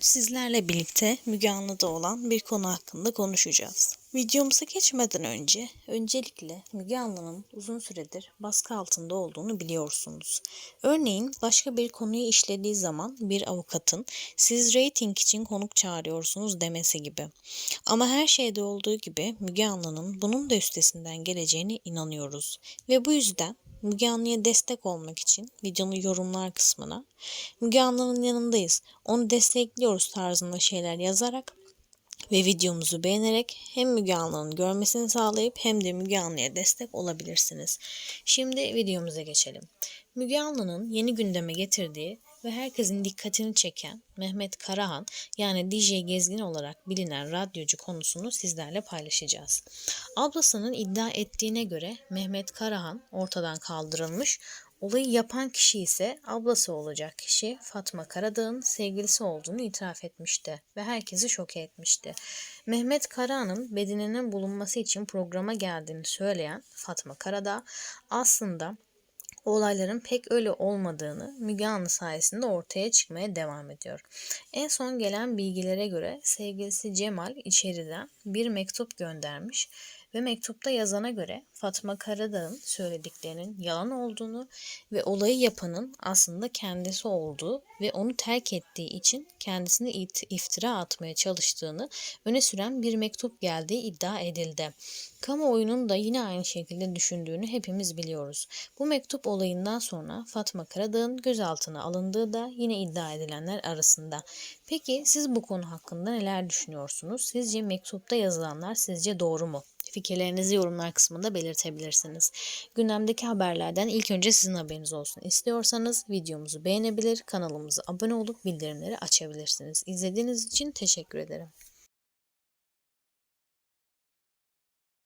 Sizlerle birlikte Müge Anlı'da olan bir konu hakkında konuşacağız. Videomuza geçmeden önce öncelikle Müge Anlı'nın uzun süredir baskı altında olduğunu biliyorsunuz. Örneğin başka bir konuyu işlediği zaman bir avukatın siz reyting için konuk çağırıyorsunuz demesi gibi. Ama her şeyde olduğu gibi Müge Anlı'nın bunun da üstesinden geleceğine inanıyoruz. Ve bu yüzden Müge Anlı'ya destek olmak için videonun yorumlar kısmına Müge Anlı'nın yanındayız, onu destekliyoruz tarzında şeyler yazarak ve videomuzu beğenerek hem Müge Anlı'nın görmesini sağlayıp hem de Müge Anlı'ya destek olabilirsiniz. Şimdi videomuza geçelim. Müge Anlı'nın yeni gündeme getirdiği ve herkesin dikkatini çeken Mehmet Karahan yani DJ Gezgin olarak bilinen radyocu konusunu sizlerle paylaşacağız. Ablasının iddia ettiğine göre Mehmet Karahan ortadan kaldırılmış, Olayı yapan kişi ise ablası olacak kişi Fatma Karadağ'ın sevgilisi olduğunu itiraf etmişti ve herkesi şoke etmişti. Mehmet Karahan'ın bedeninin bulunması için programa geldiğini söyleyen Fatma Karadağ aslında olayların pek öyle olmadığını Müge Anlı sayesinde ortaya çıkmaya devam ediyor. En son gelen bilgilere göre sevgilisi Cemal içeriden bir mektup göndermiş ve mektupta yazana göre Fatma Karadağ'ın söylediklerinin yalan olduğunu ve olayı yapanın aslında kendisi olduğu ve onu terk ettiği için kendisine iftira atmaya çalıştığını öne süren bir mektup geldiği iddia edildi. Kamuoyunun da yine aynı şekilde düşündüğünü hepimiz biliyoruz. Bu mektup olayından sonra Fatma Karadağ'ın gözaltına alındığı da yine iddia edilenler arasında. Peki siz bu konu hakkında neler düşünüyorsunuz? Sizce mektupta yazılanlar sizce doğru mu? Fikirlerinizi yorumlar kısmında belirtebilirsiniz. Gündemdeki haberlerden ilk önce sizin haberiniz olsun istiyorsanız videomuzu beğenebilir, kanalımıza abone olup bildirimleri açabilirsiniz. İzlediğiniz için teşekkür ederim.